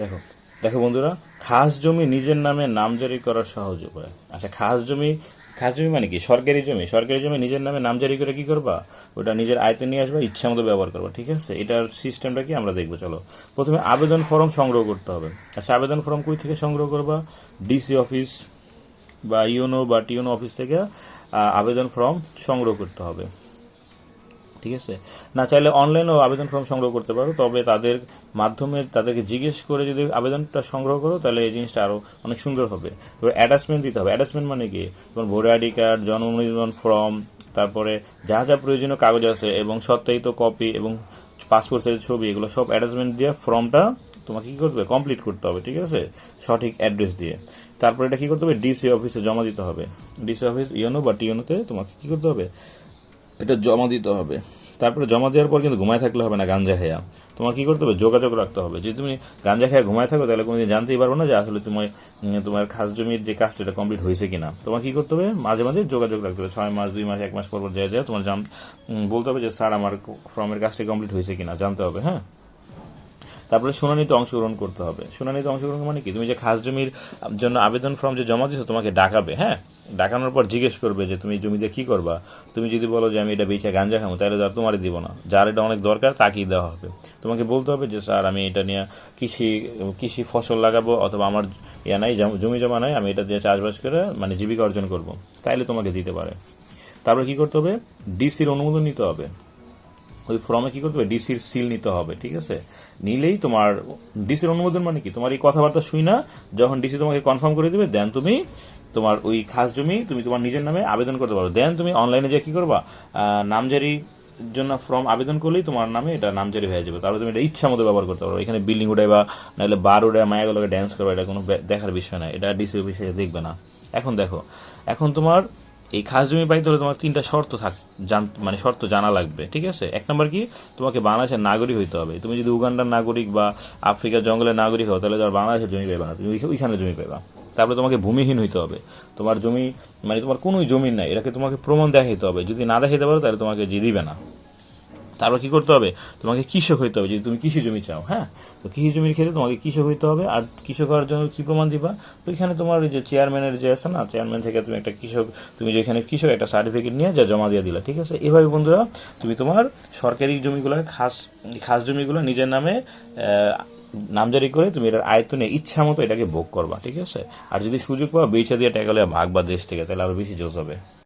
দেখো দেখো বন্ধুরা, খাস জমি নিজের নামে নামজারি করার সহজ উপায়। আচ্ছা খাস জমি খাস জমি মানে কি? সরকারি জমি। সরকারি জমি নিজের নামে নামজারি করে কি করবা? ওটা নিজের আয়তে নিয়ে আসবা, ইচ্ছা মতো ব্যবহার করবা, ঠিক আছে? এটার সিস্টেমটা কি আমরা দেখব, চলো। প্রথমে আবেদন ফর্ম সংগ্রহ করতে হবে। আচ্ছা আবেদন ফর্ম কই থেকে সংগ্রহ করবা? ডিসি অফিস বা ইউনো বা টিউনো অফিস থেকে আবেদন ফর্ম সংগ্রহ করতে হবে। ঠিক আছে? না চাইলে অনলাইনেও আবেদন ফর্ম সংগ্রহ করতে পারো, তবে তাদের মাধ্যমে তাদেরকে জিজ্ঞেস করে যদি আবেদনটা সংগ্রহ করো, তাহলে এই জিনিসটা আরও অনেক সুন্দর হবে। তবে অ্যাটাচমেন্ট দিতে হবে। অ্যাটাচমেন্ট মানে কি? তোমার ভোটার আইডি কার্ড জন্ম নিবন্ধন ফর্ম তারপরে যা যা প্রয়োজনীয় কাগজ আছে এবং সত্যায়িত কপি এবং পাসপোর্ট সাইজ ছবি, এগুলো সব অ্যাটাচমেন্ট দিয়ে ফর্মটা তোমাকে কী করতে হবে? কমপ্লিট করতে হবে, ঠিক আছে? সঠিক অ্যাড্রেস দিয়ে। তারপরে এটা কী করতে হবে? ডিসি অফিসে জমা দিতে হবে। ডিসি অফিস ইউনো বা টিউনোতে তোমাকে কী করতে হবে? এটা জমা দিতে হবে। তারপরে জমা দেওয়ার পর কিন্তু ঘুমায় থাকলে হবে না গাঞ্জা খেয়া তোমার কি করতে হবে? যোগাযোগ রাখতে হবে। যদি তুমি গাঞ্জা খেয়া ঘুমায় থাকো তাহলে কোনোদিন জানতেই পারব না যে আসলে উম, তোমার খাস জমির যে কাজটা এটা কমপ্লিট হয়েছে কিনা। তোমার কি করতে হবে? মাঝে মাঝে যোগাযোগ রাখতে হবে। ছয় মাস দুই মাস এক মাস পর পর যায় তোমার জান বলতে হবে যে স্যার আমার ফর্মের কাজটা কমপ্লিট হয়েছে কিনা? জানতে হবে হ্যাঁ? তারপরে শুনানিতে অংশগ্রহণ করতে হবে। শুনানিতে অংশগ্রহণ মানে কি? তুমি যে খাস জমির জন্য আবেদন ফর্ম যে জমা দিছো তোমাকে ডাকাবে হ্যাঁ? ডাকানোর পর জিজ্ঞেস করবে যে তুমি জমিতে কি করবা? তুমি যদি বলো যে আমি এটা বেচে গাঞ্জা খাব, তাহলে তো আর তোমারই দিব না। যার এটা অনেক দরকার, তাকেই দেওয়া হবে। তোমাকে বলতে হবে যে, স্যার, আমি এটা নিয়ে কৃষি কৃষি ফসল লাগাবো, অথবা আমার ইয়া নাই, জমি, জমা নাই, আমি এটা দিয়ে চাষবাস করে মানে জীবিকা অর্জন করব। তাইলে তোমাকে দিতে পারে। তারপরে কি করতে হবে? ডিসির অনুমোদন নিতে হবে। ওই ফর্মে কি করতে হবে? ডিসির সিল নিতে হবে, ঠিক আছে? নিলেই তোমার, ডিসির অনুমোদন মানে কি? তোমার এই কথাবার্তা শুই না, যখন ডিসি তোমাকে কনফার্ম করে দেবে দেন তুমি তোমার ওই খাস জমি তুমি তোমার নিজের নামে আবেদন করতে পারো। দেন তুমি অনলাইনে যে কি করবা? নামজারি জন্য ফর্ম আবেদন করলেই তোমার নামে এটা নামজারি হয়ে যাবে। তাহলে তুমি এটা ইচ্ছা মতো ব্যবহার করতে পারো। এখানে বিল্ডিং উঠাই বা নাহলে বার উঠায় মায়াগুলোকে ড্যান্স করবা, এটা কোনো দেখার বিষয় না এটা ডিসি অফিসে দেখবে না। এখন দেখো, এখন তোমার এই খাস জমি পাইতে হলে তোমার তিনটা শর্ত থাক, জান মানে শর্ত জানা লাগবে, ঠিক আছে? এক নম্বর কি? তোমাকে বাংলাদেশের নাগরিক হইতে হবে। তুমি যদি উগান্ডার নাগরিক বা আফ্রিকার জঙ্গলের নাগরিক হও, তাহলে তোমার বাংলাদেশের জমি পাইবা না। তুমি ওইখানে জমি পাইবা। তারপরে তোমাকে ভূমিহীন হইতে হবে। তোমার জমি মানে তোমার কোনোই জমি নাই, এটাকে তোমাকে প্রমাণ দেখাইতে হবে। যদি না দেখাইতে পারো, তাহলে তোমাকে যে দিবে না। তারপর কি করতে হবে? তোমাকে কৃষক হইতে হবে। যদি তুমি কৃষি জমি চাও হ্যাঁ? তো কৃষি জমির ক্ষেত্রে তোমাকে কৃষক হইতে হবে। আর কৃষক হওয়ার জন্য কি প্রমাণ দিবা? তো এখানে তোমার যে চেয়ারম্যানের যে আছে না চেয়ারম্যান থেকে তুমি একটা কৃষক, তুমি যেখানে কৃষক, একটা সার্টিফিকেট নিয়ে যা জমা দিয়ে দিলা, ঠিক আছে? এভাবে বন্ধুরা, তুমি তোমার সরকারি জমিগুলো খাস খাস জমিগুলো নিজের নামে নামজারি করে তুমি এটার আয়তনে ইচ্ছা মতো এটাকে ভোগ করবা, ঠিক আছে? আর যদি সুযোগ পাওয়া বেচা দিয়ে টাকা ভাগ বা দেশ থেকে, তাহলে আরও বেশি জোস হবে।